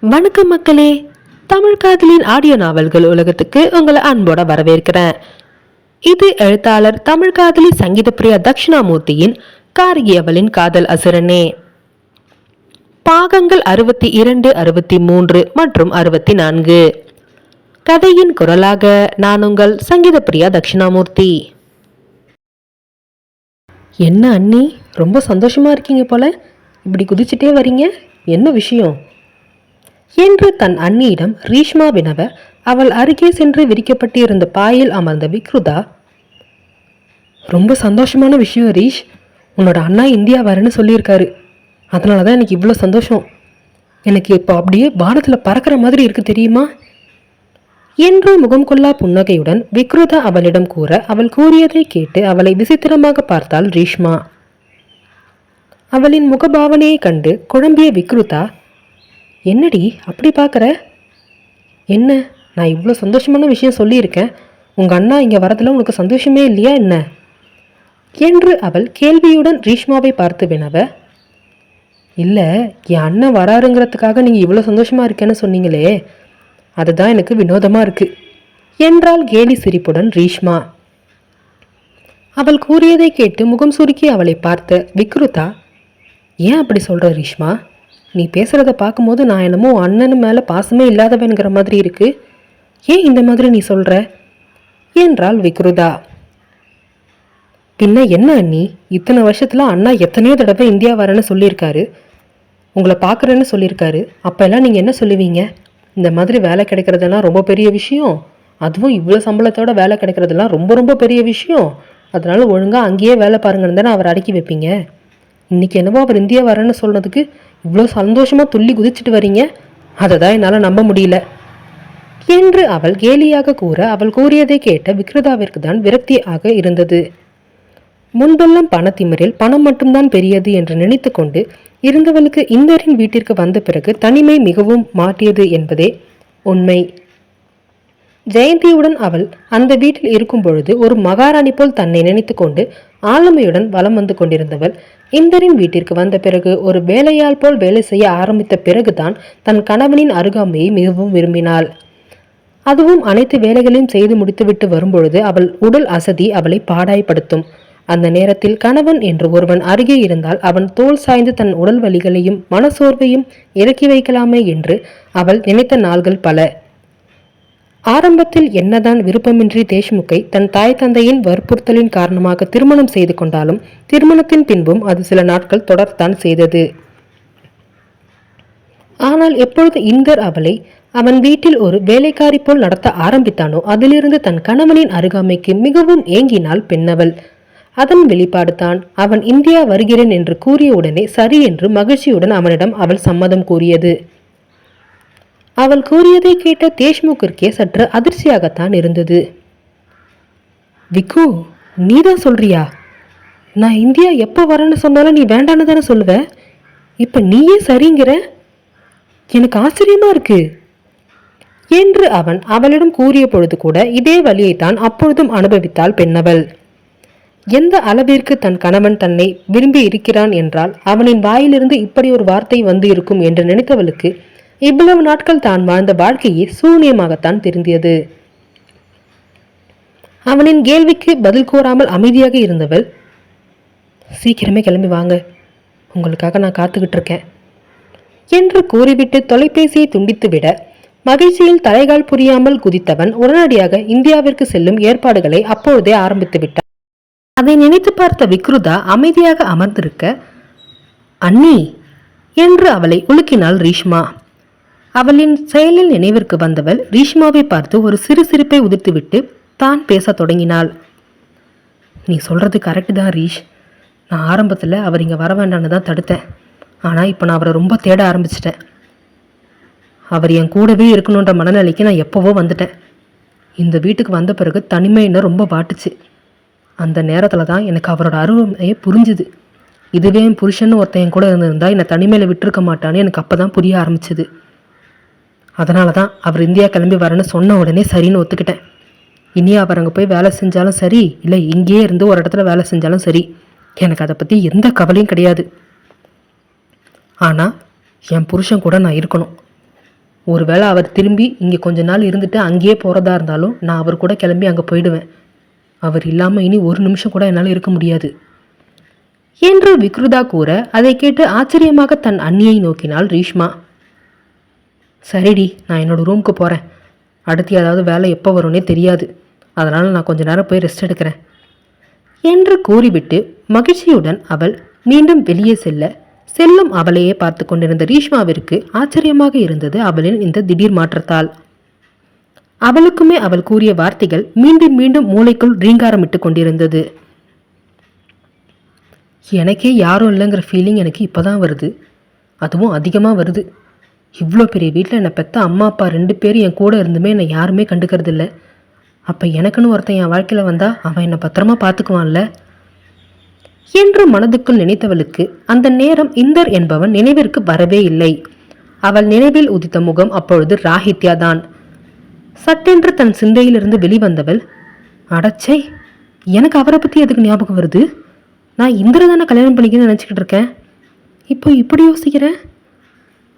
வணக்கம் மக்களே. தமிழ் காதலின் ஆடியோ நாவல்கள் உலகத்துக்கு உங்களை அன்போட வரவேற்கிறேன். இது எழுத்தாளர் தமிழ் காதலி சங்கீதப்பிரியா தட்சிணாமூர்த்தியின் கார்கி அவளின் காதல் அசுரனே. பாகங்கள் அறுபத்தி இரண்டு அறுபத்தி மூன்று மற்றும் அறுபத்தி நான்கு. கதையின் குரலாக நான் உங்கள் சங்கீதப்பிரியா தட்சிணாமூர்த்தி. என்ன அண்ணி? ரொம்ப சந்தோஷமா இருக்கீங்க போல. இப்படி குதிச்சுட்டே வரீங்க? என்ன விஷயம்? என்று தன் அண்ணியிடம் ரீஷ்மா வினவ அவள் அருகே சென்று விரிக்கப்பட்டிருந்த பாயில் அமர்ந்த விக்ருதா ரொம்ப சந்தோஷமான விஷயம் ரீஷ். உன்னோட அண்ணா இந்தியா வரேன்னு சொல்லியிருக்காரு. அதனால தான் எனக்கு இவ்வளோ சந்தோஷம். எனக்கு இப்போ அப்படியே வானத்தில் பறக்கிற மாதிரி இருக்கு தெரியுமா? என்று முகம் கொள்ளா புன்னகையுடன் விக்ருதா அவளிடம் கூற அவள் கூறியதை கேட்டு அவளை விசித்திரமாக பார்த்தாள் ரீஷ்மா. அவளின் முகபாவனையை கண்டு குழம்பிய விக்ருதா என்னடி அப்படி பார்க்குற? என்ன? நான் இவ்வளோ சந்தோஷமான விஷயம் சொல்லியிருக்கேன். உங்கள் அண்ணா இங்கே வரதில் உனக்கு சந்தோஷமே இல்லையா என்ன? என்று அவள் கேள்வியுடன் ரீஷ்மாவை பார்த்து வினவ இல்லை என் அண்ணன் வராருங்கிறதுக்காக நீங்கள் இவ்வளோ சந்தோஷமாக இருக்கேன்னு சொன்னீங்களே. அதுதான் எனக்கு வினோதமாக இருக்குது என்றால் கேலி சிரிப்புடன் ரீஷ்மா. அவள் கூறியதை கேட்டு முகம் சுருக்கி அவளை பார்த்த விக்ருதா ஏன் அப்படி சொல்கிற ரீஷ்மா? நீ பேசுகிறத பார்க்கும்போது நான் என்னமோ அண்ணனு அண்ணன் மேலே பாசமே இல்லாதவனுங்கிற மாதிரி இருக்கு. ஏன் இந்த மாதிரி நீ சொல்கிற என்றாள் விக்ருதா. பின்ன என்ன அண்ணி? இத்தனை வருஷத்தில் அண்ணா எத்தனையோ தடவை இந்தியா வரேன்னு சொல்லியிருக்காரு. உங்களை பார்க்குறேன்னு சொல்லியிருக்காரு. அப்போல்லாம் நீங்கள் என்ன சொல்லுவீங்க? இந்த மாதிரி வேலை கிடைக்கிறதெல்லாம் ரொம்ப பெரிய விஷயம். அதுவும் இவ்வளோ சம்பளத்தோட வேலை கிடைக்கிறதெல்லாம் ரொம்ப ரொம்ப பெரிய விஷயம். அதனால ஒழுங்காக அங்கேயே வேலை பாருங்கன்னு தானே அவர் அடக்கி வைப்பீங்க? இன்னைக்கு என்னவோ அவர் இந்தியா வரேன்னு சொன்னதுக்கு இவ்வளோ சந்தோஷமாக துள்ளி குதிச்சிட்டு வரீங்க? அதை தான் என்னால் நம்ப முடியல. என்று அவள் கேலியாக கூற அவள் கூறியதை கேட்ட விக்ரதாவிற்கு தான் விரக்தியாக இருந்தது. முன்பெல்லாம் பணத்திமிரில் பணம் மட்டும்தான் பெரியது என்று நினைத்துக்கொண்டு இருந்தவளுக்கு இந்தரின் வீட்டிற்கு வந்த பிறகு தனிமை மிகவும் மாட்டியது என்பதே உண்மை. ஜெயந்தியுடன் அவள் அந்த வீட்டில் இருக்கும் பொழுது ஒரு மகாராணி போல் தன்னை நினைத்து கொண்டு ஆளுமையுடன் வலம் வந்து கொண்டிருந்தவள் இந்தரின் வீட்டிற்கு வந்த பிறகு ஒரு வேலையாள் போல் வேலை செய்ய ஆரம்பித்த பிறகுதான் தன் கணவனின் அருகாமையை மிகவும் விரும்பினாள். அதுவும் அனைத்து வேலைகளையும் செய்து முடித்துவிட்டு வரும்பொழுது அவள் உடல் அசதி அவளை பாடாய்படுத்தும் அந்த நேரத்தில் கணவன் என்று ஒருவன் அருகே இருந்தால் அவன் தோல் சாய்ந்து தன் உடல் வலிகளையும் மனசோர்வையும் இறக்கி வைக்கலாமே என்று அவள் நினைத்த நாள்கள் பல. ஆரம்பத்தில் என்னதான் விருப்பமின்றி தேஷ்முக்கை தன் தாய் தந்தையின் வற்புறுத்தலின் காரணமாக திருமணம் செய்து கொண்டாலும் திருமணத்தின் பின்பும் அது சில நாட்கள் தொடர்தான் செய்தது. ஆனால் எப்பொழுது இந்தர் அவளை அவன் வீட்டில் ஒரு வேலைக்காரி போல் நடத்த ஆரம்பித்தானோ அதிலிருந்து தன் கணவனின் அருகாமைக்கு மிகவும் ஏங்கினாள் பெண்ணவள். அதன் வெளிப்பாடு தான் அவன் இந்தியா வருகிறேன் என்று கூறிய உடனே சரி என்று மகிழ்ச்சியுடன் அவனிடம் அவள் சம்மதம் கூறியது. அவள் கூறியதை கேட்ட தேஷ்முக்கிற்கே சற்று அதிர்ச்சியாகத்தான் இருந்தது. விக்கு நீதான் சொல்றியா? நான் இந்தியா எப்போ வரேன்னு சொன்னாலும் நீ வேண்டான்னு தானே சொல்லுவ? இப்போ நீயே சரிங்கிற? எனக்கு ஆச்சரியமா இருக்கு. என்று அவன் அவளிடம் கூறிய பொழுது கூட இதே வழியைத்தான் அப்பொழுதும் அனுபவித்தாள் பெண்ணவள். எந்த அளவிற்கு தன் கணவன் தன்னை விரும்பி இருக்கிறான் என்றால் அவனின் வாயிலிருந்து இப்படி ஒரு வார்த்தை வந்து இருக்கும் என்று நினைத்தவளுக்கு இவ்வளவு நாட்கள் தான் வாழ்ந்த வாழ்க்கையே சூன்யமாகத்தான் தெரிந்தியது. அவனின் கேள்விக்கு பதில் கூறாமல் அமைதியாக இருந்தவள் சீக்கிரமே கிளம்பி வாங்க. உங்களுக்காக நான் காத்துக்கிட்டு இருக்கேன். என்று கூறிவிட்டு தொலைபேசியை துண்டித்துவிட மகிழ்ச்சியில் தலைகால் புரியாமல் குதித்தவன் உடனடியாக இந்தியாவிற்கு செல்லும் ஏற்பாடுகளை அப்பொழுதே ஆரம்பித்து விட்டான். அதை நினைத்து பார்த்த விக்ருதா அமைதியாக அமர்ந்திருக்க அண்ணி என்று அவளை உலுக்கினாள் ரீஷ்மா. அவளின் செயலில் நினைவிற்கு வந்தவள் ரீஷ்மாவை பார்த்து ஒரு சிறு சிரிப்பை உதிர்த்துவிட்டு தான் பேசத் தொடங்கினாள். நீ சொல்கிறது கரெக்டு தான் ரீஷ். நான் ஆரம்பத்தில் அவர் இங்கே வர வேண்டான்னு தான் தடுத்தேன். ஆனால் இப்போ நான் அவரை ரொம்ப தேட ஆரம்பிச்சிட்டேன். அவர் என் கூடவே இருக்கணுன்ற மனநிலைக்கு நான் எப்போவோ வந்துட்டேன். இந்த வீட்டுக்கு வந்த பிறகு தனிமை ரொம்ப வாட்டுச்சு. அந்த நேரத்தில் தான் எனக்கு அவரோட அருமையை புரிஞ்சுது. இதுவே என் புருஷன்னு ஒருத்தன் என் கூட இருந்திருந்தா என்னை தனிமையில் விட்டுருக்க மாட்டான்னு எனக்கு அப்போ தான் புரிய ஆரம்பிச்சது. அதனால தான் அவர் இந்தியா கிளம்பி வரேன்னு சொன்ன உடனே சரின்னு ஒத்துக்கிட்டேன். இனி அவர் அங்கே போய் வேலை செஞ்சாலும் சரி இல்லை இங்கேயே இருந்து ஒரு இடத்துல வேலை செஞ்சாலும் சரி. எனக்கு அதை பற்றி எந்த கவலையும் கிடையாது. ஆனால் என் புருஷன் கூட நான் இருக்கணும். ஒருவேளை அவர் திரும்பி இங்கே கொஞ்ச நாள் இருந்துட்டு அங்கேயே போகிறதா இருந்தாலும் நான் அவர் கூட கிளம்பி அங்கே போயிடுவேன். அவர் இல்லாமல் இனி ஒரு நிமிஷம் கூட என்னால் இருக்க முடியாது. என்று விக்ருதா கூற அதை கேட்டு ஆச்சரியமாக தன் அண்ணியை நோக்கினாள் ரீஷ்மா. சரிடி நான் என்னோட ரூமுக்கு போகிறேன் அடுத்து ஏதாவது வேலை எப்போ வரும்னே தெரியாது. அதனால் நான் கொஞ்ச நேரம் போய் ரெஸ்ட் எடுக்கிறேன். என்று கூறிவிட்டு மகிழ்ச்சியுடன் அவள் மீண்டும் வெளியே செல்ல செல்லும் அவளையே பார்த்து கொண்டிருந்த ரீஷ்மாவிற்கு ஆச்சரியமாக இருந்தது அவளின் இந்த திடீர் மாற்றத்தால். அவளுக்குமே அவள் கூறிய வார்த்தைகள் மீண்டும் மீண்டும் மூளைக்குள் ரீங்காரமிட்டு கொண்டிருந்தது. எனக்கே யாரும் இல்லைங்கிற ஃபீலிங் எனக்கு இப்போ தான் வருது. அதுவும் அதிகமாக வருது. இவ்வளோ பெரிய வீட்டில் என்னை பெற்ற அம்மா அப்பா ரெண்டு பேரும் என் கூட இருந்துமே என்னை யாருமே கண்டுக்கிறது இல்லை அப்போ எனக்குன்னு ஒருத்தன் என் வாழ்க்கையில் வந்தால் அவன் என்னை பத்திரமா பார்த்துக்குவான்ல என்று மனதுக்குள் நினைத்தவளுக்கு அந்த நேரம் இந்தர் என்பவன் நினைவிற்கு வரவே இல்லை. அவள் நினைவில் உதித்த முகம் அப்பொழுது ராகித்யா தான். சட்டென்று தன் சிந்தையிலிருந்து வெளிவந்தவள் அடச்சை எனக்கு அவரை பற்றி எதுக்கு ஞாபகம் வருது? நான் இந்திர தானே கல்யாணம் பண்ணிக்கணும்னு நினச்சிக்கிட்டு இருக்கேன். இப்போ இப்படி யோசிக்கிறேன்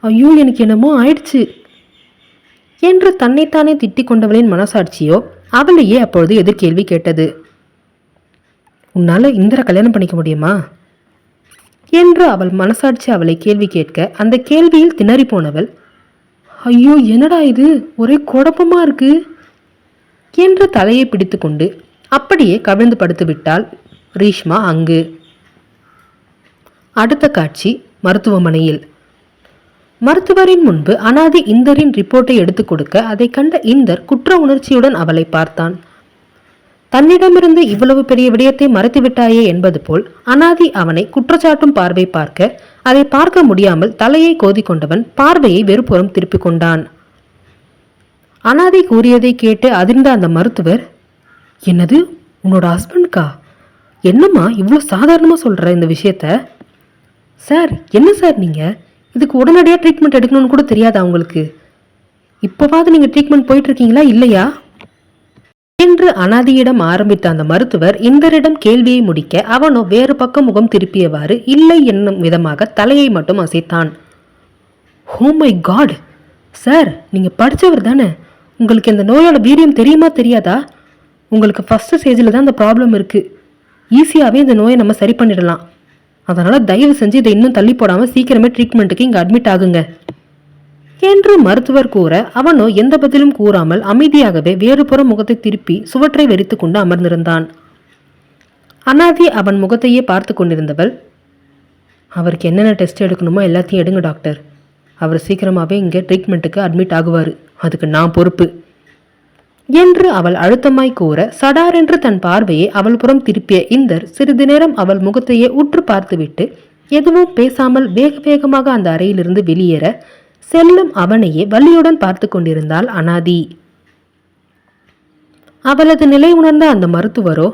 ஐயோ எனக்கு என்னமோ ஆயிடுச்சு. என்று தன்னைத்தானே திட்டிக் கொண்டவளின் மனசாட்சியோ அவளையே அப்பொழுது எதிர்கேள்வி கேட்டது. உன்னால் இந்திர கல்யாணம் பண்ணிக்க முடியுமா? என்று அவள் மனசாட்சி அவளை கேள்வி கேட்க அந்த கேள்வியில் திணறி போனவள் ஐயோ என்னடா இது? ஒரே குழப்பமாக இருக்கு. என்று தலையை பிடித்துக்கொண்டு அப்படியே கவிழ்ந்து படுத்து விட்டாள் ரீஷ்மா அங்கு. அடுத்த காட்சி மருத்துவமனையில். மருத்துவரின் முன்பு அனாதி இந்தரின் ரிப்போர்ட்டை எடுத்துக் கொடுக்க அதை கண்ட இந்தர் குற்ற உணர்ச்சியுடன் அவளை பார்த்தான். தன்னிடமிருந்து இவ்வளவு பெரிய விடயத்தை மறைத்துவிட்டாயே என்பது போல் அனாதி அவனை குற்றச்சாட்டும் பார்வை பார்க்க அதை பார்க்க முடியாமல் தலையை கோதிக்கொண்டவன் பார்வையை வெறுப்புறம் திருப்பிக் கொண்டான். அனாதி கூறியதை கேட்டு அதிர்ந்த அந்த மருத்துவர் என்னது? உன்னோட ஹஸ்பண்ட்கா என்னம்மா இவ்வளோ சாதாரணமாக சொல்கிற இந்த விஷயத்த? சார் என்ன சார் நீங்கள் இதுக்கு உடனடியாக ட்ரீட்மெண்ட் எடுக்கணும்னு கூட தெரியாதா உங்களுக்கு? இப்போவாவது நீங்கள் ட்ரீட்மெண்ட் போயிட்டு இருக்கீங்களா இல்லையா? என்று அனாதியிடம் ஆரம்பித்த அந்த மருத்துவர் இந்தரிடம் கேள்வியை முடிக்க அவனோ வேறு பக்கம் முகம் திருப்பியவாறு இல்லை என்னும் விதமாக தலையை மட்டும் அசைத்தான். ஹோ மை காட்! சார் நீங்கள் படித்தவர் தானே? உங்களுக்கு இந்த நோயோட வீரியம் தெரியுமா தெரியாதா? உங்களுக்கு ஃபஸ்ட்டு ஸ்டேஜில் தான் இந்த ப்ராப்ளம் இருக்குது ஈஸியாகவே இந்த நோயை நம்ம சரி பண்ணிடலாம். அதனால் தயவு செஞ்சு இதை இன்னும் தள்ளி போடாமல் சீக்கிரமே ட்ரீட்மெண்ட்டுக்கு இங்கே அட்மிட் ஆகுங்க. என்று மருத்துவர் கூற அவனோ எந்த பதிலும் கூறாமல் அமைதியாகவே வேறுபுறம் முகத்தை திருப்பி சுவற்றை வெறித்து கொண்டு அமர்ந்திருந்தான். அனாதி அவன் முகத்தையே பார்த்து கொண்டிருந்தவள் அவருக்கு என்னென்ன டெஸ்ட் எடுக்கணுமோ எல்லாத்தையும் எடுங்க டாக்டர் அவர் சீக்கிரமாகவே இங்கே ட்ரீட்மெண்ட்டுக்கு அட்மிட் ஆகுவார். அதுக்கு நான் பொறுப்பு. என்று அவள் அழுத்தமாய் கூற சடாரென்று தன் பார்வையை அவள் புறம் திருப்பிய இந்தர் சிறிது நேரம் அவள் முகத்தையே உற்று பார்த்துவிட்டு எதுவும் பேசாமல் வேக வேகமாக அந்த அறையிலிருந்து வெளியேற செல்லும் அவனையே வள்ளியுடன் பார்த்து கொண்டிருந்தாள் அனாதி. அவளது நிலை உணர்ந்த அந்த மருத்துவரோ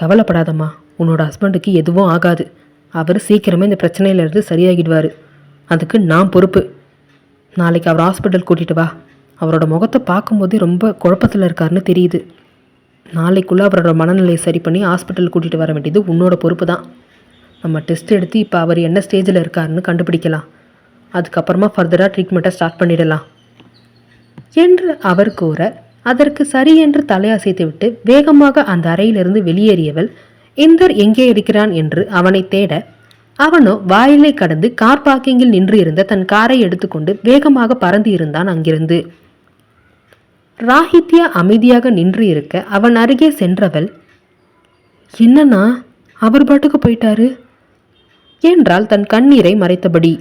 கவலைப்படாதம்மா உன்னோட ஹஸ்பண்டுக்கு எதுவும் ஆகாது. அவர் சீக்கிரமே இந்த பிரச்சனையிலிருந்து சரியாகிடுவார். அதுக்கு நான் பொறுப்பு. நாளைக்கு அவர் ஹாஸ்பிட்டல் கூட்டிகிட்டு வா. அவரோட முகத்தை பார்க்கும்போதே ரொம்ப குழப்பத்தில் இருக்காருன்னு தெரியுது. நாளைக்குள்ளே அவரோட மனநிலையை சரி பண்ணி ஹாஸ்பிட்டல் கூட்டிகிட்டு வர வேண்டியது உன்னோட பொறுப்பு தான். நம்ம டெஸ்ட் எடுத்து இப்போ அவர் என்ன ஸ்டேஜில் இருக்காருன்னு கண்டுபிடிக்கலாம். அதுக்கப்புறமா ஃபர்தராக ட்ரீட்மெண்ட்டை ஸ்டார்ட் பண்ணிடலாம். என்று அவர் கூற அதற்கு சரி என்று தலையசைத்துவிட்டு வேகமாக அந்த அறையிலிருந்து வெளியேறியவள் இந்தர் எங்கே இருக்கிறான்? என்று அவனை தேட அவனோ வாயிலை கடந்து கார் பார்க்கிங்கில் நின்று இருந்த தன் காரை எடுத்துக்கொண்டு வேகமாக பறந்து இருந்தான் அங்கிருந்து. ராஹித்யா அமைதியாக நின்று இருக்க அவன் அருகே சென்றவள் என்னண்ணா அவர் பாட்டுக்கு போயிட்டாரு? என்றால் தன் கண்ணீரை மறைத்தபடி.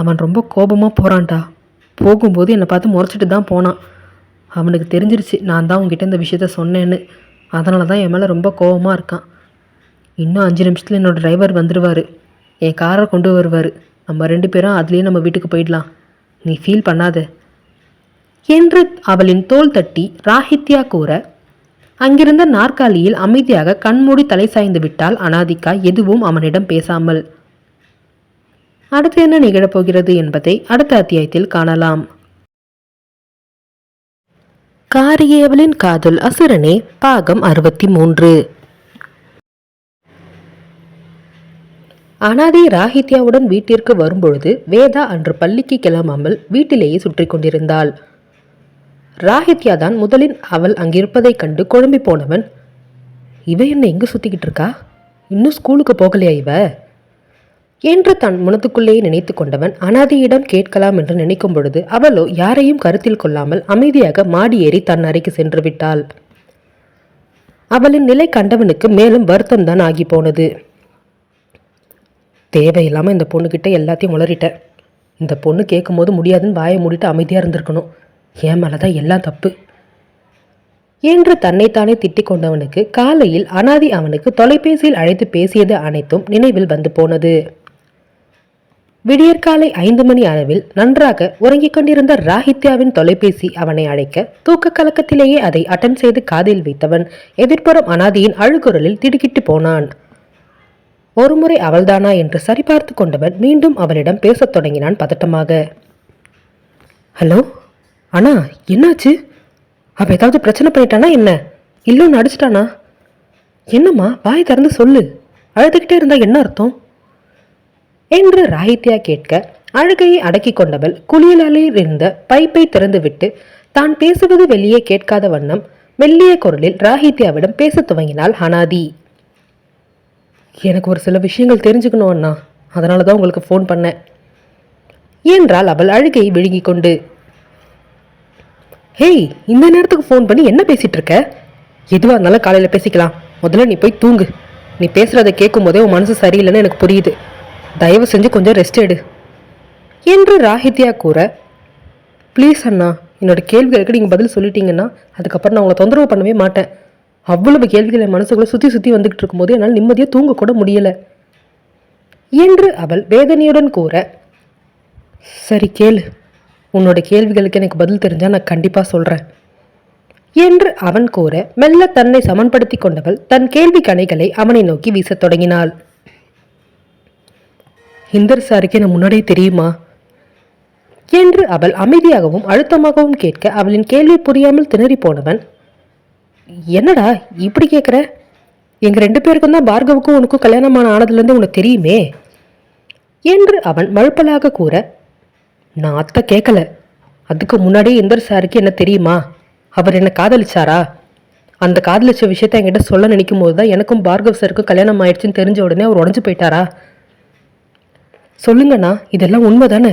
அவன் ரொம்ப கோபமாக போகிறான்டா போகும்போது என்னை பார்த்து முறைச்சிட்டு தான் போனான். அவனுக்கு தெரிஞ்சிருச்சு நான் தான் உங்ககிட்ட இந்த விஷயத்த சொன்னேன்னு. அதனால தான் என் மேலே ரொம்ப கோபமாக இருக்கான். இன்னும் அஞ்சு நிமிஷத்தில் என்னோடய டிரைவர் வந்துடுவார் என் காரை கொண்டு வருவார். நம்ம ரெண்டு பேரும் அதுலேயே நம்ம வீட்டுக்கு போயிடலாம். நீ ஃபீல் பண்ணாத. என்று அவளின் தோல் தட்டி ராஹித்யா கூற அங்கிருந்த நாற்காலியில் அமைதியாக கண்மூடி தலை சாய்ந்து விட்டால் அனாதிகா எதுவும் அவனிடம் பேசாமல். அடுத்து என்ன நிகழப்போகிறது என்பதை அடுத்த அத்தியாயத்தில் காணலாம். காரியவளின் காதல் அசுரனே பாகம் அறுபத்தி மூன்று அனாதி ராஹித்யாவுடன் வீட்டிற்கு வரும்பொழுது வேதா அன்று பள்ளிக்கு கிளம்பாமல் வீட்டிலேயே சுற்றி கொண்டிருந்தாள். ராஹித்யா தான் முதலில் அவள் அங்கிருப்பதைக் கண்டு குழம்பி போனவன். இவ என்ன எங்கே சுற்றிக்கிட்டு இருக்கா? இன்னும் ஸ்கூலுக்கு போகலையா இவ? என்று தன் மனத்துக்குள்ளேயே நினைத்து கொண்டவன் அனாதியிடம் கேட்கலாம் என்று நினைக்கும் பொழுது அவளோ யாரையும் கருத்தில் கொள்ளாமல் அமைதியாக மாடி ஏறி தன் அறைக்கு சென்று விட்டாள். அவளின் நிலை கண்டவனுக்கு மேலும் வருத்தம் தான் ஆகி போனது. தேவையில்லாமல் இந்த பொண்ணுக்கிட்ட எல்லாத்தையும் உளறிட்டேன் இந்த பொண்ணு கேட்கும்போது முடியாதுன்னு வாயை மூடிட்டு அமைதியாக இருந்திருக்கணும். என் மேலே தான் எல்லாம் தப்பு. என்று தன்னைத்தானே திட்டிக் கொண்டவனுக்கு காலையில் அனாதி அவனுக்கு தொலைபேசியில் அழைத்து பேசியது அனைத்தும் நினைவில் வந்து போனது. விடியற்காலை ஐந்து மணி அளவில் நன்றாக உறங்கிக் கொண்டிருந்த ராஹித்யாவின் தொலைபேசி அவனை அழைக்க தூக்க கலக்கத்திலேயே அதை அட்டன் செய்து காதில் வைத்தவன் எதிர்ப்புறம் அனாதியின் அழுகுரலில் திடுக்கிட்டு போனான். ஒருமுறை அவள்தானா என்று சரிபார்த்து கொண்டவன் மீண்டும் அவளிடம் பேசத் தொடங்கினான் பதட்டமாக. ஹலோ அண்ணா என்னாச்சு? அவள் ஏதாவது பிரச்சனை பண்ணிட்டானா என்ன? இல்லைன்னு அடிச்சிட்டானா என்னம்மா வாய் திறந்து சொல்லு. அழுதுகிட்டே இருந்தால் என்ன அர்த்தம்? என்று ராகித்யா கேட்க அழுகையை அடக்கி கொண்டவள் குளியலில் இருந்த பைப்பை திறந்துவிட்டு தான் பேசுவது வெளியே கேட்காத வண்ணம் மெல்லிய குரலில் ராகித்யாவிடம் பேசத் துவங்கினாள் ஹனாதி. எனக்கு ஒரு சில விஷயங்கள் தெரிஞ்சுக்கணும் அண்ணா. அதனால தான் உங்களுக்கு ஃபோன் பண்ணேன். என்றால் அவள் அழுகையை விழுங்கிக் கொண்டு ஹேய் இந்த நேரத்துக்கு ஃபோன் பண்ணி என்ன பேசிட்டு இருக்க? எதுவாக இருந்தாலும் காலையில் பேசிக்கலாம். முதல்ல நீ போய் தூங்கு. நீ பேசுகிறத கேட்கும் போதே உன் மனசு சரியில்லைன்னு எனக்கு புரியுது. தயவு செஞ்சு கொஞ்சம் ரெஸ்ட் எடு. என்று ராஹித்யா கூற ப்ளீஸ் அண்ணா என்னோட கேள்விகளுக்கு நீங்கள் பதில் சொல்லிட்டீங்கன்னா அதுக்கப்புறம் நான் உங்களை தொந்தரவு பண்ணவே மாட்டேன். அவ்வளவு கேள்விகளை மனசுக்குள்ளே சுற்றி சுற்றி வந்துக்கிட்டு இருக்கும்போது என்னால் நிம்மதியாக தூங்கக்கூட முடியலை. என்று அவள் வேதனையுடன் கூற சரி கேளு. உன்னோட கேள்விகளுக்கு எனக்கு பதில் தெரிஞ்சால் நான் கண்டிப்பாக சொல்கிறேன் என்று அவன் கூற மெல்ல தன்னை சமன்படுத்தி கொண்டவள் தன் கேள்வி கணைகளை அவனை நோக்கி வீசத் தொடங்கினாள். இந்தர் சாருக்கு என்ன முன்னாடியே தெரியுமா? என்று அவள் அமைதியாகவும் அழுத்தமாகவும் கேட்க அவளின் கேள்வி புரியாமல் திணறி போனவன் என்னடா இப்படி கேட்குற எங்கள் ரெண்டு பேருக்கும் தான் பார்கவுக்கும் உனக்கும் கல்யாணமான ஆனதுலேருந்து உனக்கு தெரியுமே? என்று அவன் மழுப்பலாக கூற நான் அத்தை கேட்கல அதுக்கு முன்னாடியே இந்தர் சாருக்கு என்ன தெரியுமா? அவர் என்னை காதலிச்சாரா? அந்த காதலிச்ச விஷயத்த என்கிட்ட சொல்ல நினைக்கும் போது தான் எனக்கும் பார்கவ் சாருக்கும் கல்யாணம் ஆயிடுச்சுன்னு தெரிஞ்ச உடனே அவர் உடஞ்சு போயிட்டாரா? சொல்லுங்கண்ணா இதெல்லாம் உண்மை தானே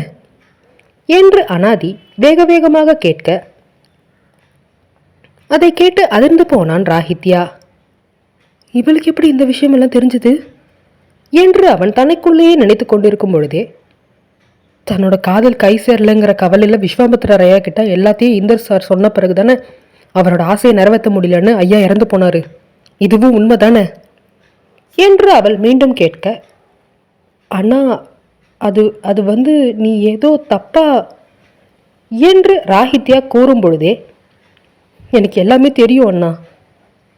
என்று அனாதி வேக வேகமாக கேட்க அதை கேட்டு அதிர்ந்து போனான் ராஹித்யா இவளுக்கு எப்படி இந்த விஷயமெல்லாம் தெரிஞ்சது? என்று அவன் தனக்குள்ளேயே நினைத்து கொண்டிருக்கும் பொழுதே தன்னோட காதல் கை சேரலைங்கிற கவலையில் விஸ்வாமித்திரர் ஐயா கிட்ட எல்லாத்தையும் இந்தர் சார் சொன்ன பிறகு தானே அவரோட ஆசையை நிறைவேற்ற முடியலன்னு ஐயா இறந்து போனாரு. இதுவும் உண்மை தானே என்று அவள் மீண்டும் கேட்க அண்ணா அது அது வந்து நீ ஏதோ தப்பா? என்று ராகித்யா கூறும் பொழுதே எனக்கு எல்லாமே தெரியும் அண்ணா.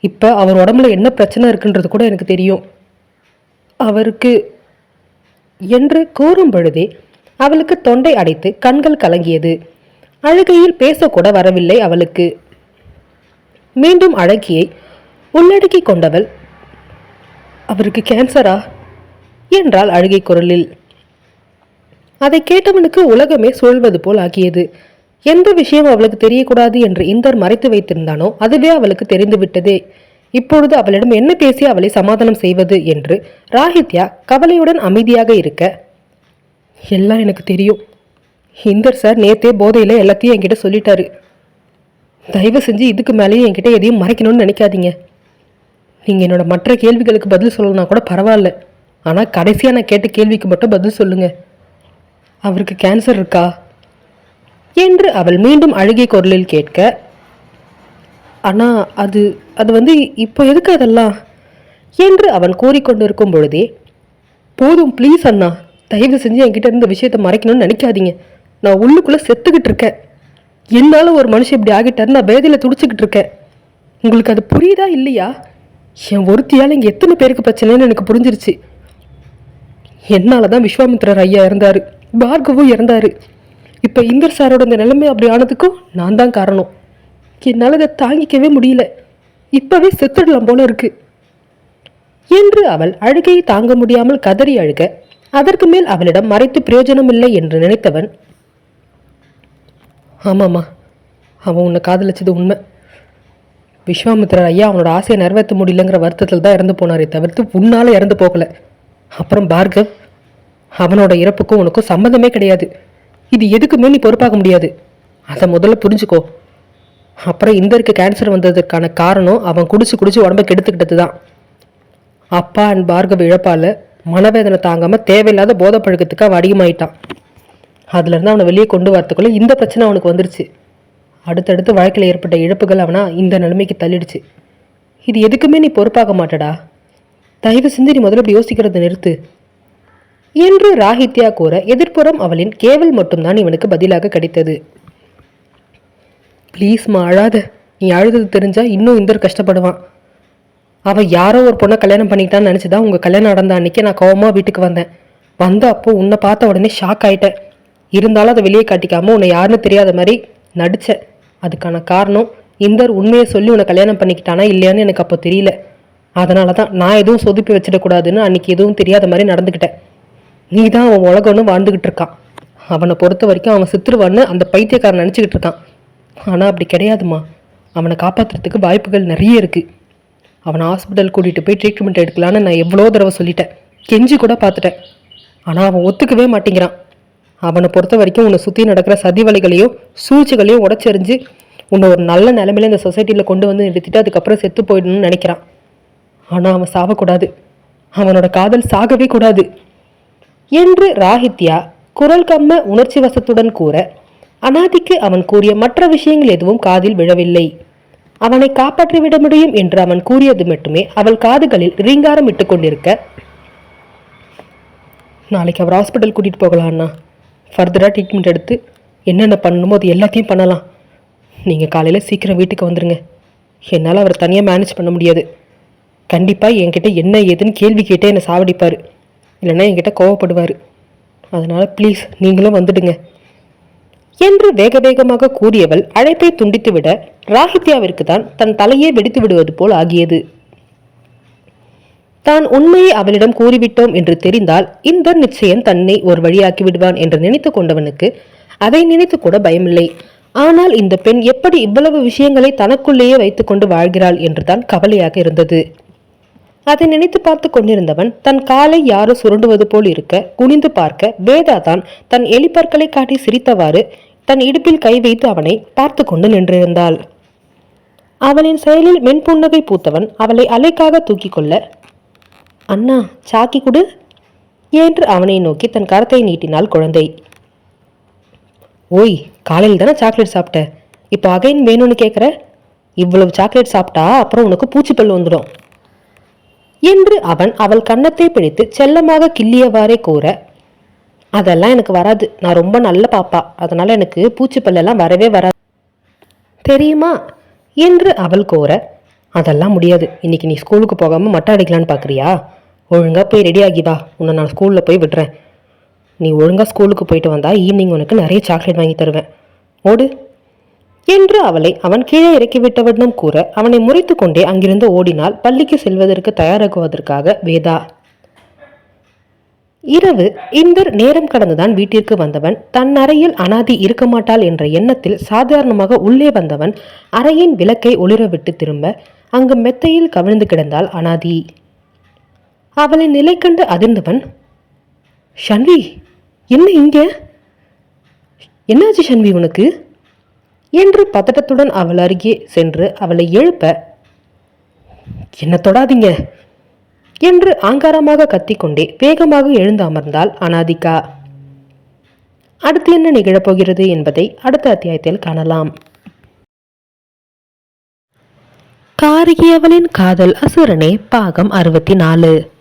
இப்போ அவர் உடம்புல என்ன பிரச்சனை இருக்குன்றது கூட எனக்கு தெரியும். அவருக்கு என்று கூறும் பொழுதே அவளுக்கு தொண்டை அடைத்து கண்கள் கலங்கியது. அழுகையில் பேசக்கூட வரவில்லை அவளுக்கு. மீண்டும் அழகியை உள்ளடக்கி கொண்டவள் அவருக்கு கேன்சரா? என்றாள் அழுகை குரலில். அதை கேட்டவனுக்கு உலகமே சுழல்வது போல் ஆகியது. எந்த விஷயம் அவளுக்கு தெரியக்கூடாது என்று இந்தர் மறைத்து வைத்திருந்தானோ அதுவே அவளுக்கு தெரிந்துவிட்டதே. இப்பொழுது அவளிடம் என்ன பேசி அவளை சமாதானம் செய்வது என்று ராஹித்யா கவலையுடன் அமைதியாக இருக்க எல்லாம் எனக்கு தெரியும். இந்தர் சார் நேத்தே போதையில் எல்லாத்தையும் என்கிட்ட சொல்லிட்டாரு. தயவு செஞ்சு இதுக்கு மேலேயும் என்கிட்ட எதையும் மறைக்கணும்னு நினைக்காதீங்க. நீங்கள் என்னோடய மற்ற கேள்விகளுக்கு பதில் சொல்லணும்னா கூட பரவாயில்ல. ஆனால் கடைசியாக நான் கேட்ட கேள்விக்கு மட்டும் பதில் சொல்லுங்க. அவருக்கு கேன்சர் இருக்கா? என்று அவள் மீண்டும் அழுகிய குரலில் கேட்க அண்ணா அது அது வந்து இப்போ எதுக்கு அதெல்லாம்? என்று அவன் கூறிக்கொண்டிருக்கும் பொழுதே போதும் ப்ளீஸ் அண்ணா. தயவு செஞ்சு என்கிட்ட இருந்த விஷயத்தை மறைக்கணும்னு நினைக்காதீங்க. நான் உள்ளுக்குள்ளே செத்துக்கிட்டு இருக்கேன். என்னால் ஒரு மனுஷன் இப்படி ஆகிட்டாரு நான் வேதையில் துடிச்சிக்கிட்டு இருக்கேன். உங்களுக்கு அது புரியுதா இல்லையா? என் ஒருத்தியால் இங்கே எத்தனை பேருக்கு பிரச்சனைன்னு எனக்கு புரிஞ்சிருச்சு. என்னால் தான் விஸ்வாமித்ரர் ஐயா இறந்தார். பார்கவும் இறந்தார். இப்போ இந்தர் சாரோட இந்த நிலைமை அப்படி ஆனதுக்கும் நான் தான் காரணம். என்னால் அதை தாங்கிக்கவே முடியல. இப்போவே செத்துடலாம் போல இருக்குது என்று அவள் அழுகையை தாங்க முடியாமல் கதறி அழுக அதற்கு மேல் அவளிடம் மறைத்து பிரயோஜனமில்லை என்று நினைத்தவன் ஆமாம்மா அவன் உன்னை காதலிச்சது உண்மை. விஸ்வாமித்திரர் ஐயா அவனோட ஆசையை நிறைவேற்ற முடியலங்கிற வருத்தத்தில் தான் இறந்து போனாரே தவிர்த்து உன்னால் இறந்து போகலை. அப்புறம் பார்கவ் அவனோட இறப்புக்கும் உனக்கும் சம்மந்தமே கிடையாது. இது எதுக்குமே நீ பொறுப்பாக முடியாது. அதை முதல்ல புரிஞ்சுக்கோ. அப்புறம் இந்தருக்கு கேன்சர் வந்ததுக்கான காரணம் அவன் குடிச்சு குடிச்சு உடம்பை கெடுத்துக்கிட்டது தான். அப்பா அண்ட் பார்கவ் இழப்பால் மனவேதனை தாங்காம தேவையில்லாத போதை பழக்கத்துக்கு அவன் அதிகமாயிட்டான் அதுலேருந்து அவனை வெளியே கொண்டு வரத்துக்குள்ள இந்த பிரச்சனை அவனுக்கு வந்துருச்சு. அடுத்தடுத்து வாழ்க்கையில் ஏற்பட்ட இழப்புகள் அவனா இந்த நிலைமைக்கு தள்ளிடுச்சு. இது எதுக்குமே நீ பொறுப்பாக மாட்டடா. தயவு செஞ்சு நீ முதல்ல இப்படி யோசிக்கிறத நிறுத்து. என்று ராகித்யா கூற எதிர்ப்புறம் அவளின் கேவல் மட்டும்தான் இவனுக்கு பதிலாக கிடைத்தது. ப்ளீஸ்மா அழாத. நீ அழுதது தெரிஞ்சால் இன்னும் இந்தர் கஷ்டப்படுவான். அவன் யாரோ ஒரு பொண்ணை கல்யாணம் பண்ணிக்கிட்டான்னு நினச்சிதான் உங்கள் கல்யாணம் நடந்த அன்னைக்கு நான் கோவமாக வீட்டுக்கு வந்தேன். வந்த அப்போ உன்னை பார்த்த உடனே ஷாக் ஆயிட்டேன். இருந்தாலும் அதை வெளியே காட்டிக்காமல் உன்னை யாருன்னு தெரியாத மாதிரி நடித்தேன் அதுக்கான காரணம் இந்தர் உண்மையை சொல்லி உன்னை கல்யாணம் பண்ணிக்கிட்டானா இல்லையான்னு எனக்கு அப்போ தெரியல. அதனால தான் நான் எதுவும் சொதுப்பி வச்சிடக்கூடாதுன்னு அன்னைக்கு எதுவும் தெரியாத மாதிரி நடந்துக்கிட்டேன். நீ தான் அவன் உலகம்னு வாழ்ந்துக்கிட்டு இருக்கான். அவனை பொறுத்த வரைக்கும் அவன் சித்துருவான்னு அந்த பைத்தியக்காரன் நினச்சிக்கிட்டு இருக்கான். ஆனால் அப்படி கிடையாதுமா அவனை காப்பாற்றுறதுக்கு வாய்ப்புகள் நிறைய இருக்குது அவனை ஹாஸ்பிட்டல் கூட்டிகிட்டு போய் ட்ரீட்மெண்ட் எடுக்கலான்னு நான் எவ்வளோ தடவை சொல்லிட்டேன். கெஞ்சி கூட பார்த்துட்டேன். ஆனால் அவன் ஒத்துக்கவே மாட்டேங்கிறான். அவனை பொறுத்த வரைக்கும் உன்னை சுற்றி நடக்கிற சதி வலைகளையும் சூழ்ச்சிகளையும் உடச்செறிஞ்சு உன்னை ஒரு நல்ல நிலைமையில இந்த சொசைட்டியில் கொண்டு வந்து நிறுத்திட்டு அதுக்கப்புறம் செத்து போயிடணும்னு நினைக்கிறான். ஆனால் அவன் சாவக்கூடாது. அவனோட காதல் சாகவே கூடாது. என்று ராகித்யா குரல் கம்ம உணர்ச்சி வசத்துடன் கூற அனாதிக்கு அவன் கூறிய மற்ற விஷயங்கள் எதுவும் காதில் விழவில்லை. அவனை காப்பாற்றி விட முடியும் என்று அவன் கூறியது மட்டுமே அவள் காதுகளில் ரீங்காரம் இட்டு கொண்டிருக்க நாளைக்கு அவர் ஹாஸ்பிட்டல் கூட்டிகிட்டு போகலாம்ண்ணா ஃபர்தராக ட்ரீட்மெண்ட் எடுத்து என்னென்ன பண்ணணுமோ அது எல்லாத்தையும் பண்ணலாம். நீங்கள் காலையில் சீக்கிரம் வீட்டுக்கு வந்துடுங்க என்னால் அவரை தனியாக மேனேஜ் பண்ண முடியாது. கண்டிப்பாக என்கிட்ட என்ன ஏதுன்னு கேள்வி கேட்டே என்னை சாவடிப்பார். இல்லைன்னா என்கிட்ட கோவப்படுவார். அதனால் ப்ளீஸ் நீங்களும் வந்துடுங்க. என்று வேக வேகமாக கூறியவள் அழைப்பை துண்டித்துவிட ராகித்யாவிற்கு தான் தன் தலையே வெடித்து விடுவது போல் ஆகியது. தான் உண்மையை அவளிடம் கூறிவிட்டோம் என்று தெரிந்தால் இந்த நிச்சயம் தன்னை ஒரு வழியாக்கி விடுவான் என்று நினைத்து கொண்டவனுக்கு அதை நினைத்து கூட பயமில்லை. ஆனால் இந்த பெண் எப்படி இவ்வளவு விஷயங்களை தனக்குள்ளேயே வைத்துக்கொண்டு வாழ்கிறாள் என்றுதான் கவலையாக இருந்தது. அதை நினைத்து பார்த்து கொண்டிருந்தவன் தன் காலை யாரோ சுருண்டுவது போல் இருக்க குனிந்து பார்க்க வேதா தான் தன் எலிப்பற்களை காட்டி சிரித்தவாறு தன் இடுப்பில் கை வைத்து அவனை பார்த்து கொண்டு நின்றிருந்தாள். அவளின் செயலில் மென்புன்னகை பூத்தவன் அவளை அலைக்காக தூக்கி கொள்ள அண்ணா சாக்கி கொடு என்று அவனை நோக்கி தன் கரத்தை நீட்டினாள் குழந்தை. ஓய் காலையில் தானே சாக்லேட் சாப்பிட்ட? இப்போ அகைன் வேணும்னு கேட்குற இவ்வளவு சாக்லேட் சாப்பிட்டா அப்புறம் உனக்கு பூச்சிப்பல் வந்துடும் என்று அவன் அவள் கன்னத்தை பிடித்து செல்லமாக கிள்ளியவாறே கூற அதெல்லாம் எனக்கு வராது. நான் ரொம்ப நல்ல பாப்பா. அதனால் எனக்கு பூச்சிப்பல்லெல்லாம் வரவே வராது. தெரியுமா? என்று அவள் கோர அதெல்லாம் முடியாது. இன்னைக்கு நீ ஸ்கூலுக்கு போகாமல் மட்டை அடிக்கலான்னு பார்க்குறியா ஒழுங்காக போய் ரெடி ஆகி வா. உன்னை நான் ஸ்கூலில் போய் விடுறேன். நீ ஒழுங்காக ஸ்கூலுக்கு போயிட்டு வந்தால் ஈவினிங் உனக்கு நிறைய சாக்லேட் வாங்கி தருவேன். ஓடு. என்று அவளை அவன் கீழே இறக்கிவிட்டவனும் கூற அவனை முறைத்து கொண்டே அங்கிருந்து ஓடினால் பள்ளிக்கு செல்வதற்கு தயாராகுவதற்காக வேதா இரவு இந்தர் நேரம் கடந்துதான் வீட்டிற்கு வந்தவன் தன் அறையில் அனாதி இருக்க மாட்டாள் என்ற எண்ணத்தில் சாதாரணமாக உள்ளே வந்தவன் அறையின் விளக்கை ஒளிரவிட்டு திரும்ப அங்கு மெத்தையில் கவிழ்ந்து கிடந்தாள் அனாதி. அவளின் நிலை கண்டு அதிர்ந்தவன் ஷன்வி என்ன இங்க? என்னாச்சு ஷன்வி உனக்கு? என்று பதட்டத்துடன் அவள் அருகே சென்று அவளை எழுப்ப என்ன தொடாதீங்க. என்று ஆங்காரமாக கத்திக்கொண்டே வேகமாக எழுந்து அமர்ந்தாள் அனாதிகா. அடுத்து என்ன நிகழப்போகிறது என்பதை அடுத்த அத்தியாயத்தில் காணலாம். கார்கியவளின் காதல் அசுரனே பாகம் அறுபத்தி நாலு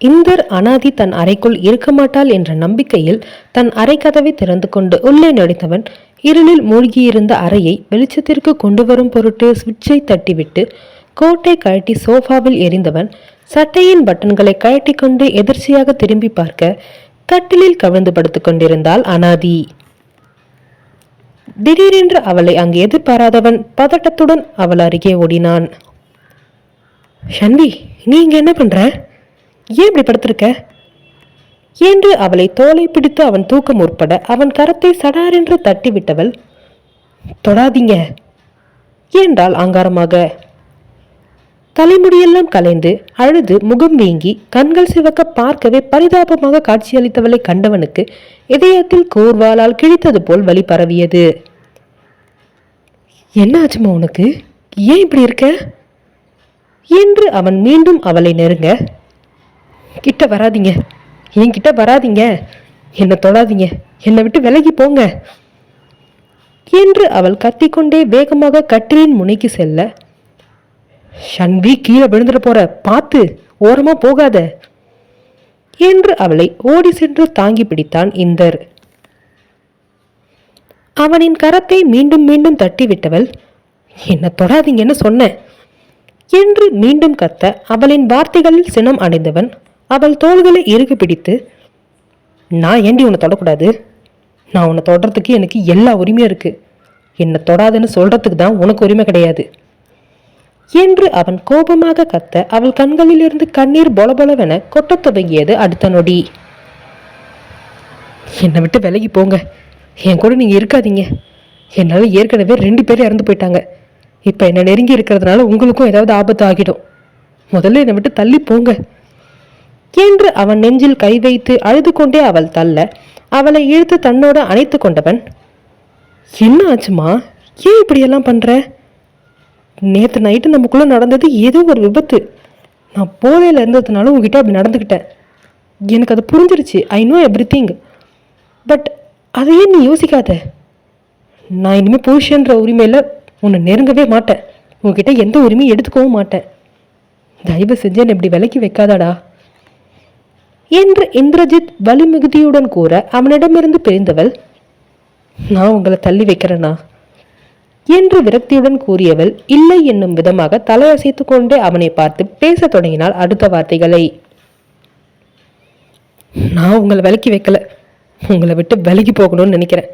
இந்தர் அனாதி தன் அறைக்குள் இருக்க மாட்டாள் என்ற நம்பிக்கையில் தன் அறை கதவை திறந்து கொண்டு உள்ளே நடித்தவன் இருளில் மூழ்கியிருந்த அறையை வெளிச்சத்திற்கு கொண்டு வரும் பொருட்டு சுவிட்சை தட்டிவிட்டு கோட்டை கழட்டி சோஃபாவில் எரிந்தவன் சட்டையின் பட்டன்களை கழட்டி கொண்டு எதிர்ச்சியாக திரும்பி பார்க்க கட்டிலில் கவிழ்ந்து படுத்துக் கொண்டிருந்தாள் அனாதி. திடீரென்று அவளை அங்கு எதிர்பாராதவன் பதட்டத்துடன் அவள் அருகே ஓடினான். ஷன்வி நீ இங்க என்ன பண்ற? ஏன் இப்படி படுத்திருக்க? என்று அவளை தோலை பிடித்து அவன் தூக்க முற்பட அவன் கரத்தை சடாரென்று தட்டிவிட்டவள் தொடாதீங்க என்றாள் அங்காரமாக தலைமுடியெல்லாம் கலைந்து அழுது முகம் வீங்கி கண்கள் சிவக்க பார்க்கவே பரிதாபமாக காட்சியளித்தவளை கண்டவனுக்கு இதயத்தில் கூர்வாளால் கிழித்தது போல் வழி பரவியது. என்ன ஆச்சுமா உனக்கு? ஏன் இப்படி இருக்க? என்று அவன் மீண்டும் அவளை நெருங்க. கிட்ட வராதீங்க. என்கிட்ட வராதீங்க. என்னை தொடாதீங்க. என்னை விட்டு விலகி போங்க. என்று அவள் கத்திக்கொண்டே வேகமாக கட்டிலின் முனைக்கு செல்ல ஷன்வி கீழே விழுந்துட போற. பார்த்து ஓரமா போகாத. என்று அவளை ஓடி சென்று தாங்கி பிடித்தான் இந்தர். அவனின் கரத்தை மீண்டும் மீண்டும் தட்டிவிட்டவள் என்ன தொடாதீங்கன்னு சொன்னேன் என்று மீண்டும் கத்த அவளின் வார்த்தைகளில் சினம் அடைந்தவன் அவள் தோள்களை இறுகு பிடித்து நான் ஏண்டி உன்னை தொடக்கூடாது? நான் உன்னை தொடறதுக்கு எனக்கு எல்லா உரிமையும் இருக்கு. என்னை தொடாதுன்னு சொல்றதுக்கு தான் உனக்கு உரிமை கிடையாது. என்று அவன் கோபமாக கத்த அவள் கண்களிலிருந்து கண்ணீர் பொலபொலவென கொட்டத் துவங்கியது அடுத்த நொடி. என்னை விட்டு விலகி போங்க. என் கூட நீங்கள் இருக்காதீங்க. என்னால் ஏற்கனவே ரெண்டு பேரும் இறந்து போயிட்டாங்க. இப்போ என்னை நெருங்கி இருக்கிறதுனால உங்களுக்கும் ஏதாவது ஆபத்து ஆகிடும். முதல்ல என்னை விட்டு தள்ளி போங்க. என்று அவன் நெஞ்சில் கை வைத்து அழுது கொண்டே அவள் தள்ள அவளை இழுத்து தன்னோடு அணைத்து கொண்டவன் என்ன ஆச்சுமா? ஏன் இப்படியெல்லாம் பண்ணுற நேற்று நைட்டு நமக்குள்ளே நடந்தது ஏதோ ஒரு விபத்து. நான் போதையில் இருந்ததுனால உங்ககிட்ட அப்படி நடந்துக்கிட்டேன். எனக்கு அது புரிஞ்சிருச்சு. I know everything but அதையே நீ யோசிக்காத? நான் இனிமேல் புருஷன்ற உரிமையில் உன்னை நெருங்கவே மாட்டேன். உங்ககிட்ட எந்த உரிமையும் எடுத்துக்கவும் மாட்டேன். தயவு செஞ்சு என்னை இப்படி விலக்கி வைக்காதாடா. என்று இந்திரஜித் வலிமிகுதியுடன் கூற அவனிடமிருந்து பிரிந்தவள் நான் உங்களை தள்ளி வைக்கிறேண்ணா என்று விரக்தியுடன் கூறியவள் இல்லை என்னும் விதமாக தலையசைத்து கொண்டே அவனை பார்த்து பேசத் தொடங்கினாள் அடுத்த வார்த்தைகளை. நான் உங்களை விலக்கி வைக்கல. உங்களை விட்டு விலகி போகணும்னு நினைக்கிறேன்.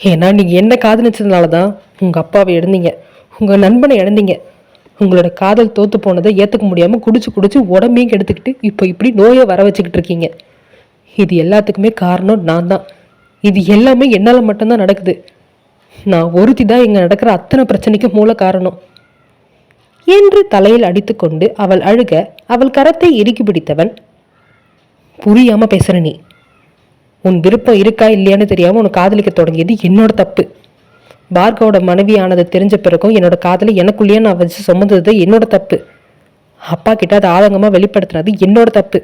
ஏன்னா நீங்கள் என்ன காதலிச்சதுனால தான் உங்கள் அப்பாவை இழந்தீங்க. உங்கள் நண்பனை இழந்தீங்க. உங்களோட காதல் தோத்து போனதை ஏற்றுக்க முடியாமல் குடிச்சு குடிச்சு உடம்பையும் கெடுத்துக்கிட்டு இப்போ இப்படி நோயை வர வச்சுக்கிட்டு இருக்கீங்க. இது எல்லாத்துக்குமே காரணம் நான் தான் இது எல்லாமே என்னால் மட்டும்தான் நடக்குது. நான் ஒருத்தி தான் இங்கே நடக்கிற அத்தனை பிரச்சனைக்கு மூல காரணம். என்று தலையில் அடித்துக்கொண்டு அவள் அழுக அவள் கரத்தை இறுக்கி பிடித்தவன் புரியாம பேசுற நீ. உன் விருப்பம் இருக்கா இல்லையான்னு தெரியாம உன் காதலிக்க தொடங்கியது என்னோட தப்பு. பார்கவோட மனைவி தெரிஞ்ச பிறகும் என்னோட காதலை எனக்குள்ளேயே நான் வச்சு சுமந்தது என்னோட தப்பு. அப்பா கிட்ட அதை ஆதங்கமாக வெளிப்படுத்துனது என்னோட தப்பு.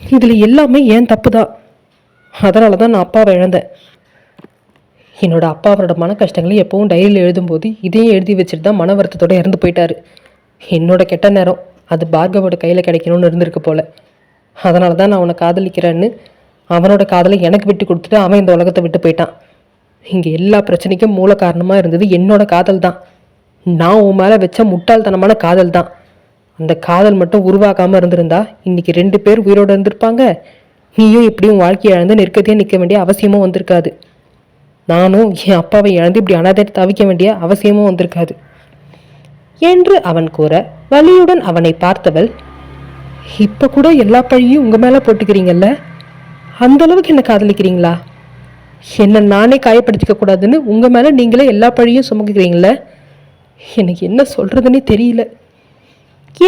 இதில் எல்லாமே ஏன் தப்பு தான் அதனால தான் நான் அப்பாவை இழந்தேன். என்னோட அப்பா அவரோட மன கஷ்டங்களை எப்போவும் டைரியில் எழுதும்போது இதையும் எழுதி வச்சுட்டு தான் மன வருத்தத்தோட இறந்து போயிட்டார். என்னோட கெட்ட நேரம் அது பார்கவோட கையில் கிடைக்கணும்னு இருந்திருக்கு போல. அதனால தான் நான் அவனை காதலிக்கிறேன்னு அவனோட காதலை எனக்கு விட்டு கொடுத்துட்டு அவன் இந்த உலகத்தை விட்டு போயிட்டான். இங்கே எல்லா பிரச்சனைக்கும் மூல காரணமாக இருந்தது என்னோட காதல் தான். நான் உன் மேலே வச்ச முட்டாள்தனமான காதல் தான். அந்த காதல் மட்டும் உருவாக்காமல் இருந்திருந்தா இன்னைக்கு ரெண்டு பேர் உயிரோடு இருந்திருப்பாங்க. நீயும் இப்படியும் வாழ்க்கையை இழந்து நிற்கத்தையே நிற்க வேண்டிய அவசியமும் வந்திருக்காது. நானும் என் அப்பாவை இழந்து இப்படி அனாதை தவிக்க வேண்டிய அவசியமும் வந்திருக்காது. என்று அவன் கூற வலியுடன் அவனை பார்த்தவள் இப்போ கூட எல்லா பழியும் உங்கள் மேலே போட்டுக்கிறீங்கல்ல? அந்த அளவுக்கு என்ன காதலிக்கிறீங்களா? என்னை நானே காயப்படுத்திக்க கூடாதுன்னு உங்கள் மேலே நீங்களே எல்லா பழியும் சுமக்குறீங்களே எனக்கு என்ன சொல்கிறதுனே தெரியல.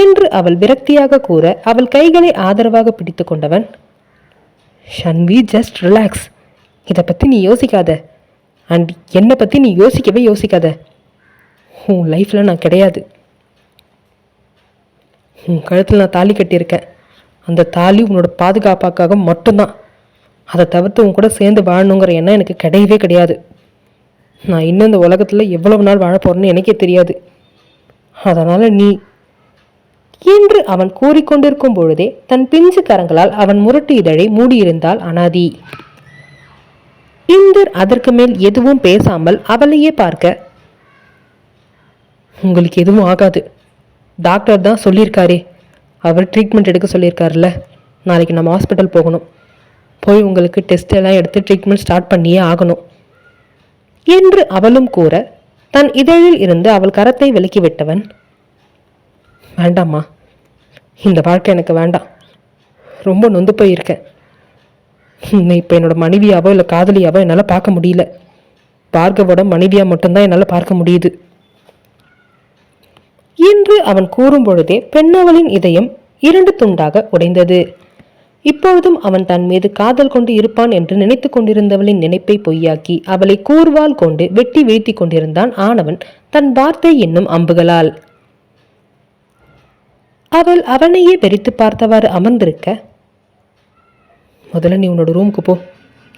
என்று அவள் விரக்தியாக கூற அவள் கைகளை ஆதரவாக பிடித்து கொண்டவன் ஷன்வி ஜஸ்ட் ரிலாக்ஸ் இதை பற்றி நீ யோசிக்காத. அண்ட் என்னை பற்றி நீ யோசிக்கவே யோசிக்காத. உன் லைஃப்பில் நான் கிடையாது. உன் கழுத்தில் நான் தாலி கட்டியிருக்கேன். அந்த தாலி உன்னோட பாதுகாப்பாக்காக மட்டும்தான். அதை தவிர்த்து உன் கூட சேர்ந்து வாழணுங்கிற எண்ணம் எனக்கு கிடையவே கிடையாது. நான் இன்னும் இந்த உலகத்தில் எவ்வளவு நாள் வாழ போகிறேன்னு எனக்கே தெரியாது. அதனால் நீ என்று அவன் கூறிக்கொண்டிருக்கும் பொழுதே தன் பிஞ்சு கரங்களால் அவன் முரட்டு இதழை மூடியிருந்தால் அனாதி. இந்தர் அதற்கு மேல் எதுவும் பேசாமல் அவளையே பார்க்க உங்களுக்கு எதுவும் ஆகாது. டாக்டர் தான் சொல்லியிருக்காரே. அவர் ட்ரீட்மெண்ட் எடுக்க சொல்லியிருக்காருல்ல. நாளைக்கு நம்ம ஹாஸ்பிட்டல் போகணும். போய் உங்களுக்கு டெஸ்ட் எல்லாம் எடுத்து ட்ரீட்மெண்ட் ஸ்டார்ட் பண்ணியே ஆகணும். என்று அவளும் கூற தன் இதழில் இருந்து அவள் கரத்தை விலக்கி விட்டவன் வேண்டாம்மா. இந்த வாழ்க்கை எனக்கு வேண்டாம். ரொம்ப நொந்து போயிருக்கேன் இப்போ என்னோட மனைவியாவோ இல்லை காதலியாவோ என்னால் பார்க்க முடியல. பார்கவோட மனைவியாக மட்டும்தான் என்னால் பார்க்க முடியுது. என்று அவன் கூறும் பொழுதே பெண்ணவளின் இதயம் இரண்டு துண்டாக உடைந்தது. இப்பொழுதும் அவன் தன் மீது காதல் கொண்டு இருப்பான் என்று நினைத்து கொண்டிருந்தவளின் நினைப்பை பொய்யாக்கி அவளை கூர்வால் கொண்டு வெட்டி வீழ்த்தி கொண்டிருந்தான் ஆனவன் தன் வார்த்தை என்னும் அம்புகளால். அவள் அவனையே வெறித்து பார்த்தவாறு அமர்ந்திருக்க முதல்ல நீ உன்னோட ரூமுக்கு போ.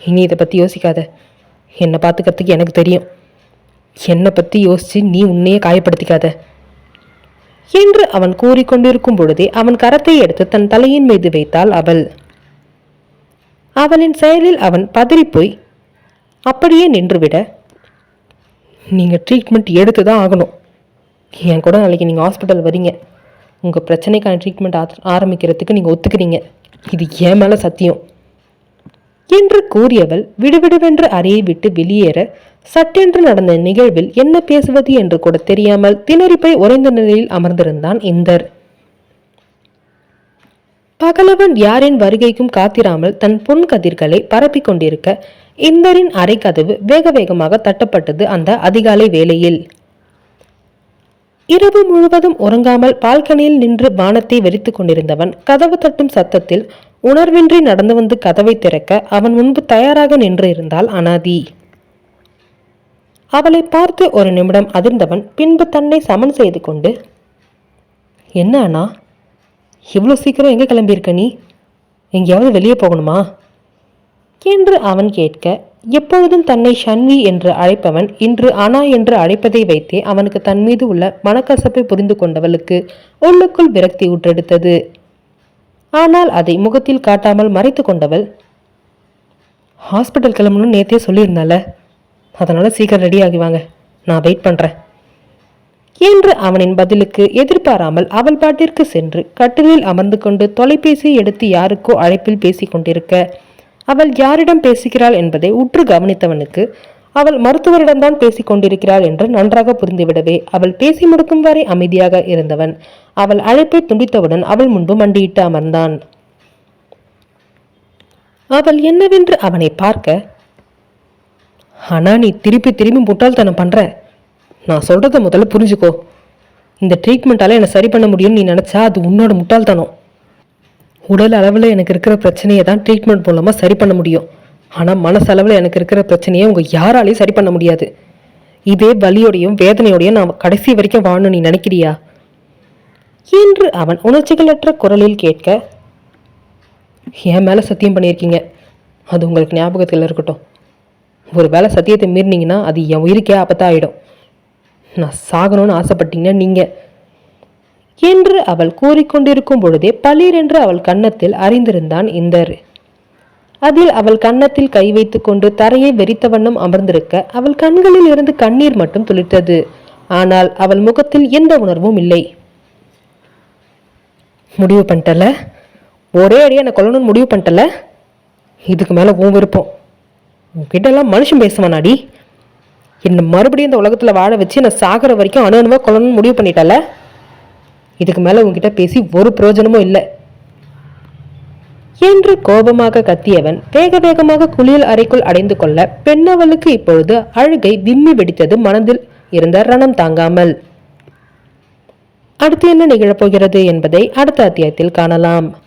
இனி இதை பற்றி யோசிக்காத. என்னை பார்த்துக்கிறதுக்கு எனக்கு தெரியும். என்னை பற்றி யோசித்து நீ உன்னையே காயப்படுத்திக்காத. என்று அவன் கூறிக்கொண்டிருக்கும் பொழுதே அவன் கரத்தை எடுத்து தன் தலையின் மீது வைத்தாள் அவள். அவளின் செயலில் அவன் பதறிப்போய் அப்படியே நின்றுவிட நீங்கள் ட்ரீட்மெண்ட் எடுத்து தான் ஆகணும். என் கூட நாளைக்கு நீங்கள் ஹாஸ்பிட்டல் வரீங்க. உங்கள் பிரச்சனைக்கான ட்ரீட்மெண்ட் ஆரம்பிக்கிறதுக்கு நீங்கள் ஒத்துக்கிறீங்க. இது ஏன் மேலே சத்தியம். என்று கூறியவள் விடுவிடுவென்று அறையை விட்டு வெளியேற சட்டென்று நடந்த நிகழ்வில் என்ன பேசுவது என்று கூட தெரியாமல் திணறிப்பை உறைந்த நிலையில் அமர்ந்திருந்தான் இந்தர். பகலவன் யாரின் வருகைக்கும் காத்திராமல் தன் பொன் கதிர்களை பரப்பிக் கொண்டிருக்க இந்தரின் அறை கதவு வேக வேகமாக தட்டப்பட்டது அந்த அதிகாலை வேளையில். இரவு முழுவதும் உறங்காமல் பால்கனியில் நின்று வானத்தை வெறித்துக் கொண்டிருந்தவன் கதவு தட்டும் சத்தத்தில் உணர்வின்றி நடந்து வந்து கதவை திறக்க அவன் முன்பு தயாராக நின்று இருந்தால் அனாதி. அவளை பார்த்து ஒரு நிமிடம் அதிர்ந்தவன் பின்பு தன்னை சமன் செய்து கொண்டு என்ன அண்ணா? இவ்வளோ சீக்கிரம் எங்கே கிளம்பியிருக்க நீ? எங்கேயாவது வெளியே போகணுமா? என்று அவன் கேட்க எப்பொழுதும் தன்னை ஷன்வி என்று அழைப்பவன் இன்று அனா என்று அழைப்பதை வைத்தே அவனுக்கு தன் மீது உள்ள மனக்கசப்பை புரிந்து கொண்டவளுக்கு உள்ளுக்குள் விரக்தி ஊற்றெடுத்தது. ஆனால் அதை முகத்தில் காட்டாமல் மறைத்து கொண்டவள் ஹாஸ்பிட்டல் கிளம்பணும்னு நேத்தே சொல்லியிருந்தால. அதனால் சீக்கிரம் ரெடி ஆகிவாங்க நான் வெயிட் பண்ணுறேன் என்று அவனின் பதிலுக்கு எதிர்பாராமல் அவள் பாட்டிற்கு சென்று கட்டிலில் அமர்ந்து கொண்டு தொலைபேசியை எடுத்து யாருக்கோ அழைப்பில் பேசிக்கொண்டிருக்க அவள் யாரிடம் பேசுகிறாள் என்பதை உற்று கவனித்தவனுக்கு அவள் மருத்துவரிடம்தான் பேசிக் கொண்டிருக்கிறாள் என்று நன்றாக புரிந்துவிடவே அவள் பேசி முடிக்கும் வரை அமைதியாக இருந்தவன். அவள் அழைப்பை துண்டித்தவுடன் அவள் முன்பு மண்டியிட்டு அமர்ந்தான். அவள் என்னவென்று அவனை பார்க்க ஆனா நீ திருப்பி திரும்பி முட்டாள்தனம் பண்ற. நான் சொல்றத முதல்ல புரிஞ்சுக்கோ. இந்த ட்ரீட்மெண்ட்டால என்னை சரி பண்ண முடியும்னு நீ நினைச்சா அது உன்னோட முட்டாள்தனம். உடல் அளவில் எனக்கு இருக்கிற பிரச்சனையை தான் ட்ரீட்மெண்ட் மூலமாக சரி பண்ண முடியும். ஆனால் மனசளவில் எனக்கு இருக்கிற பிரச்சனையை உங்கள் யாராலையும் சரி பண்ண முடியாது. இதே வலியோடையும் வேதனையோடையும் நான் கடைசி வரைக்கும் வாழணும் நீ நினைக்கிறியா? என்று அவன் உணர்ச்சிகளற்ற குரலில் கேட்க என் மேலே சத்தியம் பண்ணியிருக்கீங்க. அது உங்களுக்கு ஞாபகத்தில் இருக்கட்டும். ஒரு வேளை சத்தியத்தை மீறினீங்கன்னா அது என் உயிருக்கே ஆபத்தாயிடும். நான் சாகணும்னு ஆசைப்பட்டீங்கன்னா நீங்கள் என்று அவள் கூறிக்கொண்டிருக்கும் பொழுதே பளீரென்று அவள் கன்னத்தில் அறிந்திருந்தான் இந்தர். அதில் அவள் கன்னத்தில் கை வைத்து கொண்டு தரையை வெறித்த வண்ணம் அமர்ந்திருக்க அவள் கண்களில் இருந்து கண்ணீர் மட்டும் துளிர்த்தது. ஆனால் அவள் முகத்தில் எந்த உணர்வும் இல்லை. முடிவு பண்ணிட்டல? ஒரே அடியா நான் கொல்லணும்னு முடிவு பண்ணிட்டல? இதுக்கு மேலே உன் விருப்பம். உன்கிட்ட எல்லாம் மனுஷன் பேசுவானாடி. என்னை மறுபடியும் இந்த உலகத்தில் வாழ வச்சு நான் சாகிற வரைக்கும் அணு அணுவாக கொல்லணும்னு முடிவு பண்ணிட்டல? இதுக்கு மேலே உங்ககிட்ட பேசி ஒரு பிரயோஜனமும் இல்லை. என்று கோபமாக கத்தியவன் வேக வேகமாக குளியல் அறைக்குள் அடைந்து கொள்ள பெண்ணவளுக்கு இப்பொழுது அழுகை விம்மி வெடித்தது மனதில் இருந்த ரணம் தாங்காமல். அடுத்து என்ன நிகழப்போகிறது என்பதை அடுத்த அத்தியாயத்தில் காணலாம்.